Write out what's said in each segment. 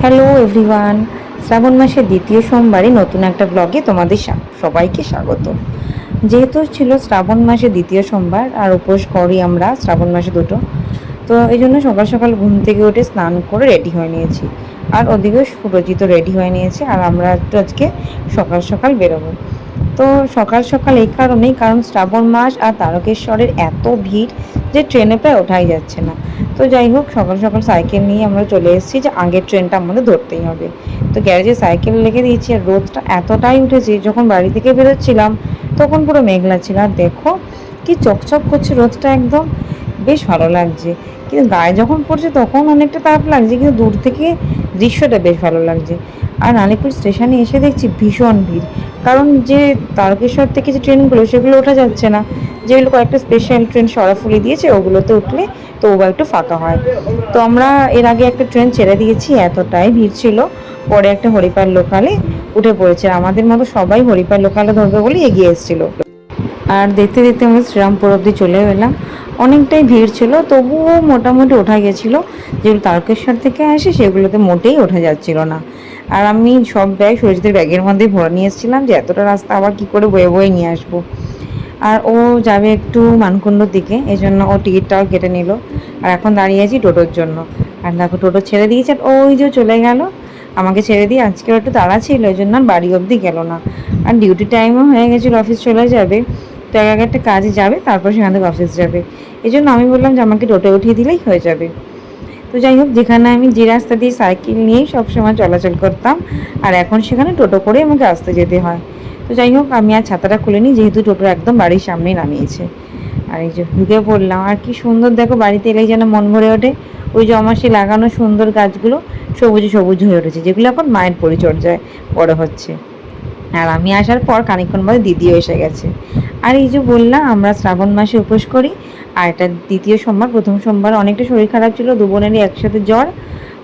Hello everyone শ্রাবণ মাসের দ্বিতীয় সোমবারে নতুন একটা ব্লগে তোমাদের সবাইকে স্বাগত। যেহেতু ছিল শ্রাবণ মাসের দ্বিতীয় সোমবার, আর উপোস করি আমরা শ্রাবণ মাসে দুটো, তো এই জন্য সকাল সকাল ঘুম থেকে উঠে স্নান করে রেডি হয়ে নিয়েছি। আর ওদিকে সুরজিত রেডি হয়ে নিয়েছে, আর আমরা একটু আজকে সকাল সকাল বেরোবো। তো সকাল সকাল এই কারণেই, কারণ শ্রাবণ মাস আর তারকেশ্বরের এত ভিড় যে ট্রেনে প্রায় ওঠাই যাচ্ছে না। তো যাই হোক, সকাল সকাল সাইকেল নিয়ে আমরা চলে এসেছি যে আগের ট্রেনটা আমাদের ধরতেই হবে। তো গ্যারেজে সাইকেল রেখে দিয়েছি আর রোদটা এতটাই উঠেছে, যখন বাড়ি থেকে বেরোচ্ছিলাম তখন পুরো মেঘলা ছিল। আর দেখো কি চকচক করছে রোদটা একদম। বেশ ভালো লাগছে। কিন্তু গায়ে যখন পড়ছে তখন অনেকটা তাপ লাগছে, কিন্তু দূর থেকে দৃশ্যটা বেশ ভালো লাগছে। আর আলিপুর স্টেশনে এসে দেখছি ভীষণ ভিড়। কারণ যে তারকেশ্বর থেকে যে ট্রেনগুলো, সেগুলো ওঠা যাচ্ছে না। যেগুলো কয়েকটা স্পেশাল ট্রেন সরাফুলি দিয়েছে, ওগুলোতে উঠলে তো ওবার একটু ফাঁকা হয়। তো আমরা এর আগে একটা ট্রেন ছেড়ে দিয়েছি, এতটাই ভিড় ছিল। পরে একটা হরিপাল লোকালে উঠে পড়েছে। আমাদের মতো সবাই হরিপাল লোকালে ধরবে বলে এগিয়ে এসেছিল। আর দেখতে দেখতে আমরা শ্রীরামপুর অব্দি চলে এলাম। অনেকটাই ভিড় ছিল, তবুও মোটামুটি ওঠা গেছিল। যেগুলো তারকেশ্বর থেকে আসে, সেগুলোতে মোটেই ওঠা যাচ্ছিল না। আর আমি সব ব্যাগ সরিষদের ব্যাগের মধ্যে ভরে নিয়ে এসেছিলাম যে এতটা রাস্তা আবার কি করে বয়ে বয়ে নিয়ে আসব। আর ও যাবে একটু মানকুণ্ডর দিকে, এই জন্য ও টিকিটটাও কেটে নিল। আর এখন দাঁড়িয়ে আছি টোটোর জন্য। আর দেখো টোটো ছেড়ে দিয়েছে, আর ওই যে চলে গেল, আমাকে ছেড়ে দিয়ে আজকে একটু তাড়া ছিল ওই জন্য আর বাড়ি অবধি গেল না। আর ডিউটি টাইমও হয়ে গেছিল অফিস চলে যাবে। তো এক একটা কাজে যাবে, তারপর সেখান থেকে অফিস যাবে। এই জন্য আমি বললাম যে আমাকে টোটো উঠিয়ে দিলেই হয়ে যাবে। তো যাই হোক, যেখানে আমি যে রাস্তা দিয়ে সাইকেল নিয়েই সবসময় চলাচল করতাম, আর এখন সেখানে টোটো করে আমাকে আসতে যেতে হয়। তো যাই হোক, আমি আর ছাতাটা খুলে নিই, যেহেতু টোটো একদম বাড়ির সামনেই নামিয়েছে। আর এই যে ঢুকে পড়লাম, আর কি সুন্দর দেখো, বাড়িতে এলেই যেন মন ভরে ওঠে। ওই সেই লাগানো সুন্দর গাছগুলো সবুজে সবুজ হয়ে উঠেছে, যেগুলো এখন মায়ের পরিচর্যায় বড় হচ্ছে। আর আমি আসার পর খানিকক্ষণ বাদে দিদিও এসে গেছে। আর এই যে বললাম, আমরা শ্রাবণ মাসে উপোস করি আর এটা দ্বিতীয় সোমবার, প্রথম সোমবার অনেকটা শরীর খারাপ ছিল, দু বোনেরই একসাথে জ্বর।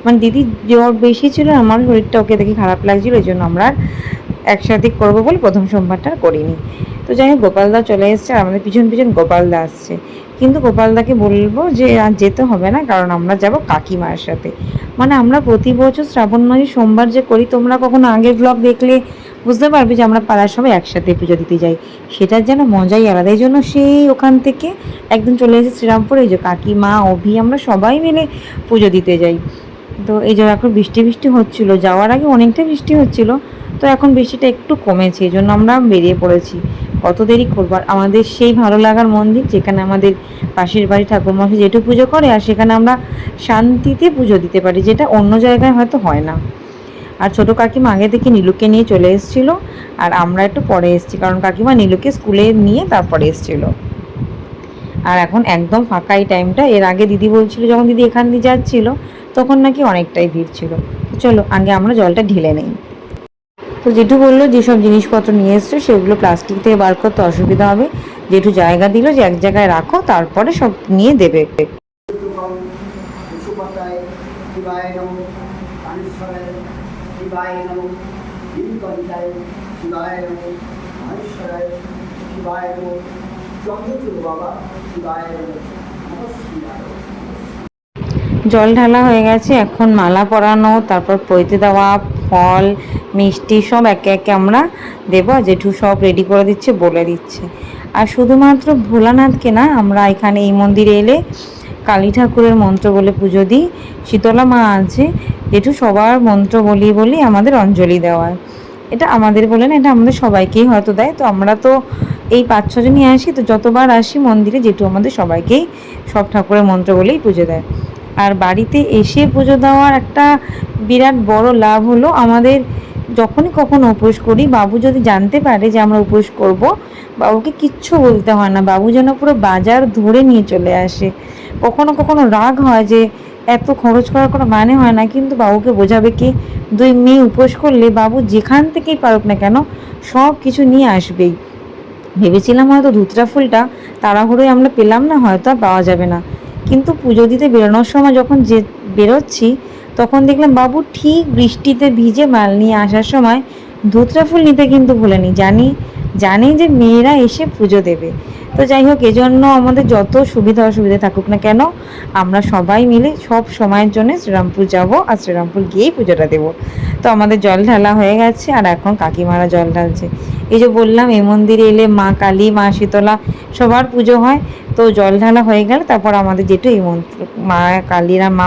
মানে দিদির জ্বর বেশি ছিল, আমার শরীরটা ওকে দেখে খারাপ লাগছিল, এই জন্য আমরা একসাথে করব বলে প্রথম সোমবারটা করিনি। তো যাই হোক গোপালদা চলে এসছে আর আমাদের পিছন পিছন গোপালদা আসছে। কিন্তু গোপালদাকে বলব যে আর যেতে হবে না, কারণ আমরা যাব কাকিমার সাথে। মানে আমরা প্রতি বছর শ্রাবণ মাসে সোমবার যে করি, তোমরা কখনো আগের ব্লগ দেখলে বুঝতে পারবে যে আমরা পাড়ার সবাই একসাথে পুজো দিতে যাই। সেটার যেন মজাই আলাদা। এই জন্য সেই ওখান থেকে একদম চলে এসে শ্রীরামপুরে। এই যে কাকিমা, অভি, আমরা সবাই মিলে পুজো দিতে যাই। তো এই যে এখন বৃষ্টি বৃষ্টি হচ্ছিল, যাওয়ার আগে অনেকটা বৃষ্টি হচ্ছিল, তো এখন বৃষ্টিটা একটু কমেছে, এই জন্য আমরা বেরিয়ে পড়েছি। কত দেরি করব? আর আমাদের সেই ভালো লাগার মন্দির, যেখানে আমাদের পাশের বাড়ি ঠাকুর মশাই যেটু পুজো করে, আর সেখানে আমরা শান্তিতে পুজো দিতে পারি, যেটা অন্য জায়গায় হয়তো হয় না। আর ছোটো কাকিমা আগে থেকে নীলুকে নিয়ে চলে এসেছিল। আর আমরা একটু পরে এসেছি, কারণ কাকিমা নীলুকে স্কুলে নিয়ে তারপরে এসেছিল। আর এখন একদম ফাঁকা এই টাইমটা এর আগে দিদি বলছিল, যখন দিদি এখান দিয়ে যাচ্ছিল, তখন নাকি অনেকটাই ভিড় ছিল। চলো, আগে আমরা জলটা ঢেলে নেই। তো জেঠু বলল, যেসব জিনিসপত্র নিয়ে এসছো, সেগুলো প্লাস্টিক থেকে বার করতে অসুবিধা হবে। জেঠু জায়গা দিল যে এক জায়গায় রাখো, তারপরে সব নিয়ে দেবে। পশুপতায় শিবায়। জল ঢালা হয়ে গেছে, এখন মালা পরানো, তারপর পৈতে দেওয়া ফল, মিষ্টি সব একে একে আমরা দেব জেঠু সব রেডি করে দিচ্ছে, বলে দিচ্ছে। আর শুধুমাত্র ভোলানাথকে না, আমরা এখানে এই মন্দিরে এলে কালী ঠাকুরের মন্ত্র বলে পুজো দিই। শীতলা মা আছে জেঠু সবার মন্ত্র বলি বলি আমাদের অঞ্জলি দেওয়ায় এটা আমাদের বলে না, এটা আমাদের সবাইকেই হয়তো দেয়। তো আমরা তো এই পাঁচ ছজনই আসি, তো যতবার আসি মন্দিরে যেটু আমাদের সবাইকেই সব ঠাকুরের মন্ত্র বলেই পুজো দেয়। আর বাড়িতে এসে পুজো দেওয়ার একটা বিরাট বড় লাভ হলো, আমাদের যখনই কখনো উপোস করি, বাবু যদি জানতে পারে যে আমরা উপোস করব, বাবুকে কিচ্ছু বলতে হয় না। বাবু যেন পুরো বাজার ধরে নিয়ে চলে আসে। কখনো কখনো রাগ হয় যে এত খরচ করার কোনো মানে হয় না, কিন্তু বাবুকে বোঝাবে কি? দুই মেয়ে উপোস করলে বাবু যেখান থেকেই পারুক না কেন, সব কিছু নিয়ে আসবেই। ভেবেছিলাম হয়তো ধুতরা ফুলটা তাড়াহুড়োয় আমরা পেলাম না, হয়তো আর পাওয়া যাবে না। কিন্তু পুজো দিতে বেরোনোর সময় যখন যে বেরোচ্ছি, তখন দেখলাম বাবু ঠিক বৃষ্টিতে ভিজে মাল নিয়ে আসার সময় ধুতরা ফুল নিতে কিন্তু ভুলেনি। জানি জানি যে মেয়েরা এসে পুজো দেবে। তো যাই হোক, এজন্য আমাদের যত সুবিধা অসুবিধা থাকুক না কেন, আমরা সবাই মিলে সব সময়ের জন্য শ্রীরামপুর যাব আর শ্রীরামপুর গিয়েই পুজোটা দেবো। তো আমাদের জল ঢালা হয়ে গেছে আর এখন কাকিমারা জল ঢালছে। এই যে বললাম, এই মন্দিরে এলে মা কালী, মা শীতলা সবার পুজো হয়। তো জল ঢালা হয়ে গেলে, তারপর আমাদের যেটু এই মন্ত্র, মা কালীরা, মা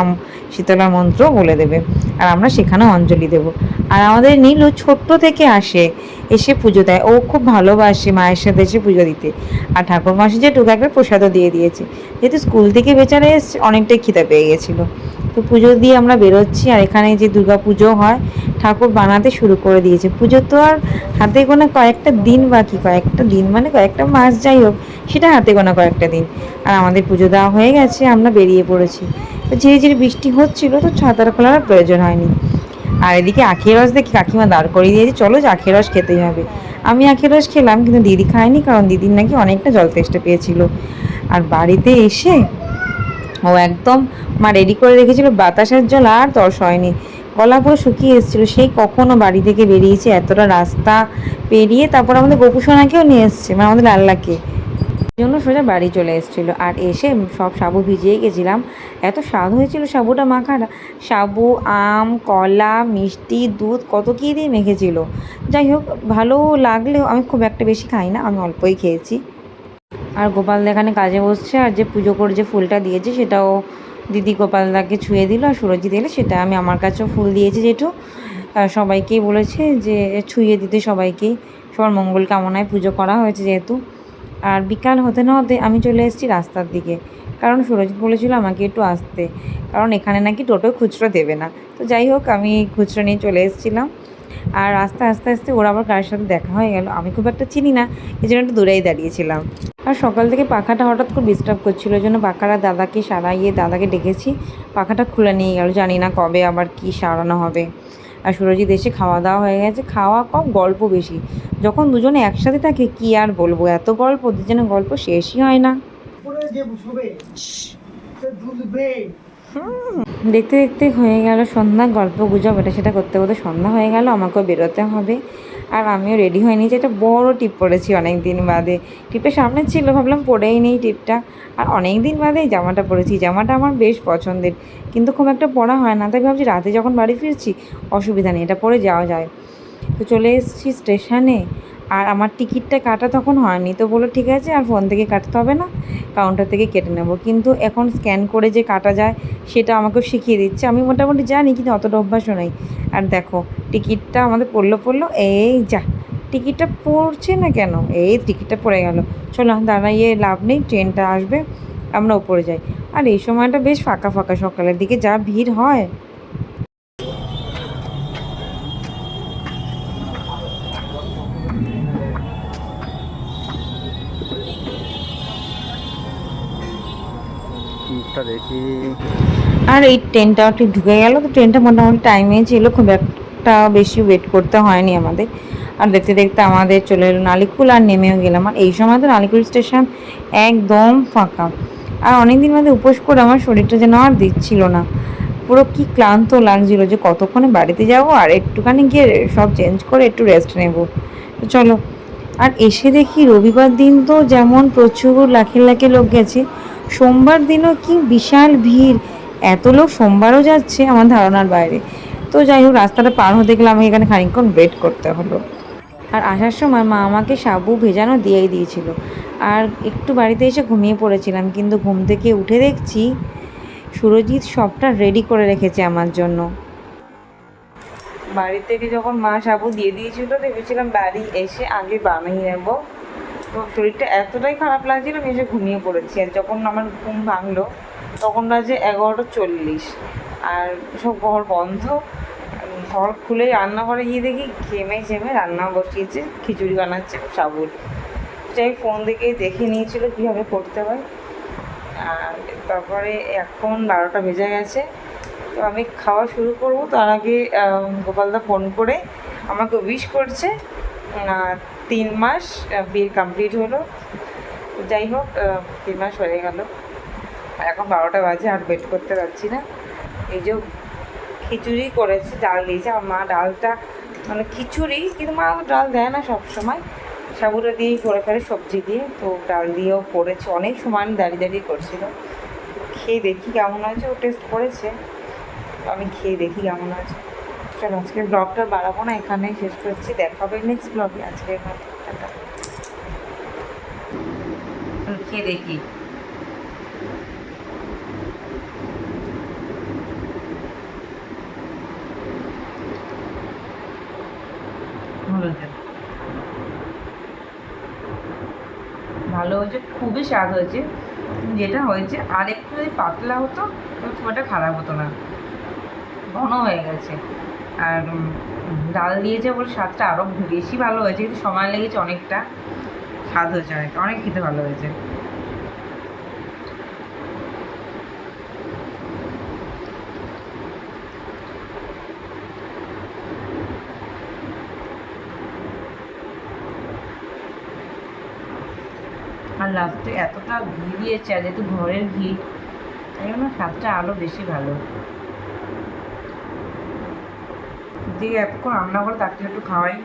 শীতলার মন্ত্র বলে দেবে। আর আমরা সেখানে অঞ্জলি দেব। আর আমাদের নীলু ছোট্ট থেকে আসে, এসে পুজো দেয়। ও খুব ভালোবাসে মায়ের সাথে এসে পুজো দিতে। আর ঠাকুর মাসি যে টুকু একটা প্রসাদও দিয়ে দিয়েছে। যেহেতু স্কুল থেকে বেচারা অনেকটাই খিদে পেয়ে গেছিল। তো পুজো দিয়ে আমরা বেরোচ্ছি, আর এখানে যে দুর্গা পুজো হয়, ঠাকুর বানাতে শুরু করে দিয়েছে। পুজো তো আর হাতে গোনা কয়েকটা দিন বাকি। কয়েকটা দিন মানে কয়েকটা মাস যাই হোক, সেটা হাতে গোনা কয়েকটা দিন। আর আমাদের পুজো দেওয়া হয়ে গেছে, আমরা বেরিয়ে পড়েছি। তো ঝিরি ঝিরি বৃষ্টি হচ্ছিল, তো ছাতার খোলার প্রয়োজন হয়নি। আর এদিকে আখের রস দেখি কাকিমা দাঁড় করিয়ে দিয়েছে, চলো যে আখের রস খেতেই হবে। আমি আখের রস খেলাম, কিন্তু দিদি খায়নি, কারণ দিদির নাকি অনেকটা জল তেষ্টা পেয়েছিল। আর বাড়িতে এসে ও একদম মা রেডি করে রেখেছিল, বাতাসের জল আর তর্স হয়নি। গলা পুরো শুকিয়ে এসেছিল। সেই কখনো বাড়ি থেকে বেরিয়েছে, এতটা রাস্তা পেরিয়ে তারপর আমাদের গোপুসোনাকেও নিয়ে এসছে মানে আমাদের আল্লাহকে জন্য সোজা বাড়ি চলে এসেছিল। আর এসে সব সাবু ভিজিয়ে গেছিলাম। এত স্বাদ হয়েছিল সাবুটা মাখাটা সাবু, আম, কলা, মিষ্টি, দুধ, কত কী দিয়ে মেখেছিল। যাই হোক, ভালো লাগলেও আমি খুব একটা বেশি খাই না, আমি অল্পই খেয়েছি। আর গোপালদা এখানে কাজে বসছে আর যে পুজো করে যে ফুলটা দিয়েছে সেটাও দিদি গোপালদাকে ছুঁয়ে দিল আর সুরজিৎ এলে সেটা আমি আমার কাছেও ফুল দিয়েছি যেটু সবাইকেই বলেছে যে ছুঁয়ে দিতে সবাইকেই সবার মঙ্গল কামনায় পুজো করা হয়েছে যেহেতু। আর বিকাল হতে না হতে আমি চলে এসেছি রাস্তার দিকে। কারণ সুরজিৎ বলেছিল আমাকে একটু আসতে। কারণ এখানে নাকি টোটো খুচরো দেবে না। তো যাই হোক, আমি খুচরো নিয়ে চলে এসেছিলাম। আর আস্তে আস্তে আস্তে ওরা আবার কার সাথে দেখা হয়ে গেল। আমি খুব একটা চিনি না, এই জন্য একটু দূরেই দাঁড়িয়েছিলাম। আর সকাল থেকে পাখাটা হঠাৎ করে ডিস্টার্ব করছিল। ওই জন্য পাখাটা দাদাকে সারাইয়ে দাদাকে ডেকেছি। পাখাটা খুলে নিয়ে গেল। জানি না কবে আবার কি সারানো হবে। আর সুরজিৎ এসে খাওয়া দাওয়া হয়ে গেছে। খাওয়া কম গল্প বেশি। যখন দুজনে একসাথে থাকে কি আর বলব? এত গল্প দুজনের গল্প শেষই হয় না। দেখতে দেখতে হয়ে গেল সন্ধ্যা গল্প গুজব এটা সেটা করতে করতে সন্ধ্যা হয়ে গেল আমাকেও বেরোতে হবে। আর আমিও রেডি হয়ে নিয়েছি। একটা বড় টিপ পরেছি অনেক দিন বাদে টিপের সামনে ছিল, ভাবলাম পরেই নেই টিপটা আর অনেক দিন বাদে এই জামাটা পরেছি। জামাটা আমার বেশ পছন্দের। কিন্তু খুব একটা পরা হয় না। তাই ভাবছি রাতে যখন বাড়ি ফিরছি, অসুবিধা নেই, এটা পরে যাওয়া যায়। তো চলে এসেছি স্টেশনে আর আমার টিকিটটা কাটা তখন হয়নি। তো বলল, ঠিক আছে, আর ফোন থেকে কাটতে হবে না কাউন্টার থেকে কেটে নেব। কিন্তু এখন স্ক্যান করে যে কাটা যায়, সেটা আমাকেও শিখিয়ে দিচ্ছে। আমি মোটামুটি জানি, কিন্তু অতটা অভ্যাসও নেই। আর দেখো, টিকিটটা আমাদের পড়ল পড়ল, এই যা, টিকিটটা পড়ছে না কেন? এই টিকিটটা পড়ে গেল। চলো, দাঁড়াইয়ে লাভ নেই, ট্রেনটা আসবে, আমরা ওপরে যাই। আর এই সময়টা বেশ ফাঁকা ফাঁকা সকালের দিকে, যা ভিড় হয়। মুখটা দেখি। আর এই ট্রেনটাও ঠিক ঢুকে গেল, তো ট্রেনটা মোটামুটি টাইমে ছিল, খুব একটা বেশি ওয়েট করতে হয়নি আমাদের। আর দেখতে দেখতে আমাদের চলে এলো নালিকুল আর নেমেও গেলাম। আর এই সময় তো নালিকুল স্টেশন একদম ফাঁকা। আর অনেক দিন বাদে উপোস করে আমার শরীরটা যেন আর দিচ্ছিল না। পুরো কি ক্লান্ত লাগছিল যে কতক্ষণে বাড়িতে যাব আর একটুখানি গিয়ে সব চেঞ্জ করে একটু রেস্ট নেব। চলো। আর এসে দেখি রবিবার দিন তো যেমন প্রচুর লাখে লাখে লোক গেছে। সোমবার দিনও কি বিশাল ভিড়? এত লোক সোমবারও যাচ্ছে আমার ধারণার বাইরে। তো যাই হোক, রাস্তাটা পার হতে গেলে আমাকে এখানে খানিকক্ষণ ওয়েট করতে হলো। আর আসার সময় মা আমাকে সাবু ভেজানো দিয়েই দিয়েছিল। আর একটু বাড়িতে এসে ঘুমিয়ে পড়েছিলাম, কিন্তু ঘুম থেকে উঠে দেখছি সুরজিৎ সবটা রেডি করে রেখেছে আমার জন্য। বাড়ি থেকে যখন মা সাবু দিয়ে দিয়েছিল ভেবেছিলাম বাড়ি এসে আগে বানিয়ে নেব। তো শরীরটা এতটাই খারাপ লাগছিল আমি এসে ঘুমিয়ে পড়েছি। আর যখন আমার ঘুম ভাঙলো, তখন বাজে এগারোটা চল্লিশ। আর সব ঘর বন্ধ। ঘর খুলে রান্নাঘরে গিয়ে দেখি ঘেমে ঘেমে রান্না বসিয়েছে, খিচুড়ি বানাচ্ছে সাবুর যাই ফোন দেখেই দেখে নিয়েছিল কীভাবে করতে হয়। আর তারপরে এখন বারোটা বেজে গেছে। তো আমি খাওয়া শুরু করব। তার আগে গোপালদা ফোন করে আমাকে উইশ করছে। তিন মাস বিয়ে কমপ্লিট হলো। যাই হোক তিন মাস হয়ে গেল। এখন বারোটা বাজে, আর ওয়েট করতে পারছি না। এই যে খিচুড়ি করেছে, ডাল দিয়েছে। আমার মা ডালটা মানে খিচুড়ি, কিন্তু মা ডাল দেয় না সব সময় সাবুটা দিয়েই করে ফেলে সবজি দিয়ে। তো ডাল দিয়েও করেছে, অনেক সময় দাঁড়িয়ে দাঁড়িয়ে করছিল খেয়ে দেখি কেমন আছে ও টেস্ট করেছে। আমি খেয়ে দেখি কেমন আছে চলো আজকে ব্লগটা বাড়াবো না, এখানেই শেষ করছি। দেখা হবে নেক্সট ব্লগে আজকের খেয়ে দেখি। ভালো হয়েছে। খুবই স্বাদ হয়েছে। যেটা হয়েছে, আর একটু পাতলা হতো খুব একটা খারাপ হতো না। ঘন হয়ে গেছে। আর ডাল দিয়েছে বলে স্বাদটা আরও বেশি ভালো হয়েছে, কিন্তু সময় লেগেছে অনেকটা। স্বাদ হয়েছে অনেক অনেক খেতে ভালো হয়েছে। আর লাস্টে এতটা ঘি দিয়েছে, আর যেহেতু ঘরের ঘি, তাই জন্য স্বাদটা আরও বেশি ভালো। দিয়ে এখন রান্না করে তাকে একটু খাওয়াই।